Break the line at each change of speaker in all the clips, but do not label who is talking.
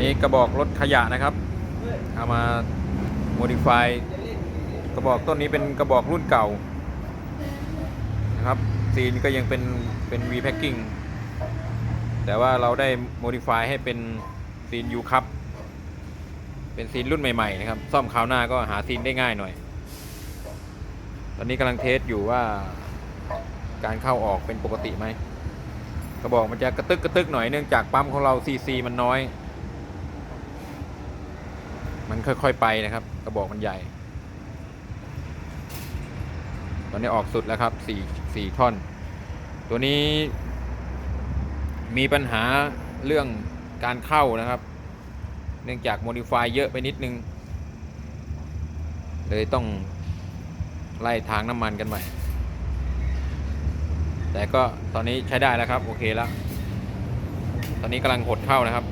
นี้กระบอกรถขยะนะครับเอามาโมดิฟายกระบอกต้นนี้เป็นกระบอกรุ่นเก่านะครับซีนก็ยังเป็นเป็น V packing แต่ว่าเราได้โมดิฟายให้เป็นซีน U คัพเป็นซีนรุ่นใหม่ๆนะครับ ซ่อมคราวหน้าก็หาซีนได้ง่ายหน่อย ตอนนี้กำลังเทสอยู่ว่าการเข้าออกเป็นปกติไหมกระบอกมันจะกระตึกกระตึกหน่อยเนื่องจากปั๊มของเราซีซีมันน้อย มันค่อย ๆ ไปนะครับ กระบอกมันใหญ่ ตอนนี้ออกสุดแล้วครับสี่สี่ท่อน ตัวนี้มีปัญหาเรื่องการเข้านะครับ เนื่องจากโมดิฟายเยอะไปนิดนึง เลยต้องไล่ทางน้ำมันกันใหม่ แต่ก็ตอนนี้ใช้ได้แล้วครับ โอเคแล้ว ตอนนี้กำลังหดเข้านะครับ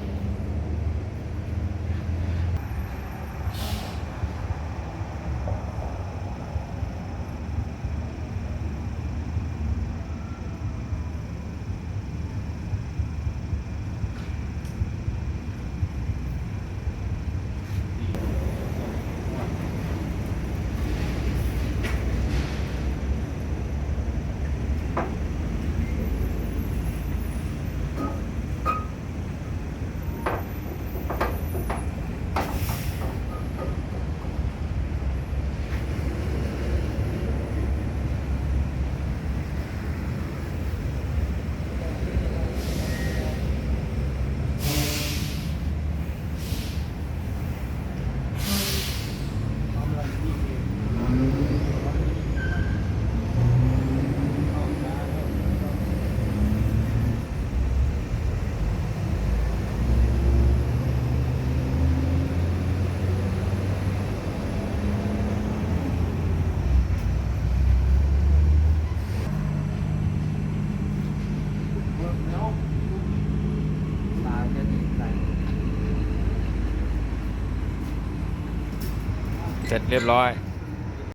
สร็จเรียบร้อย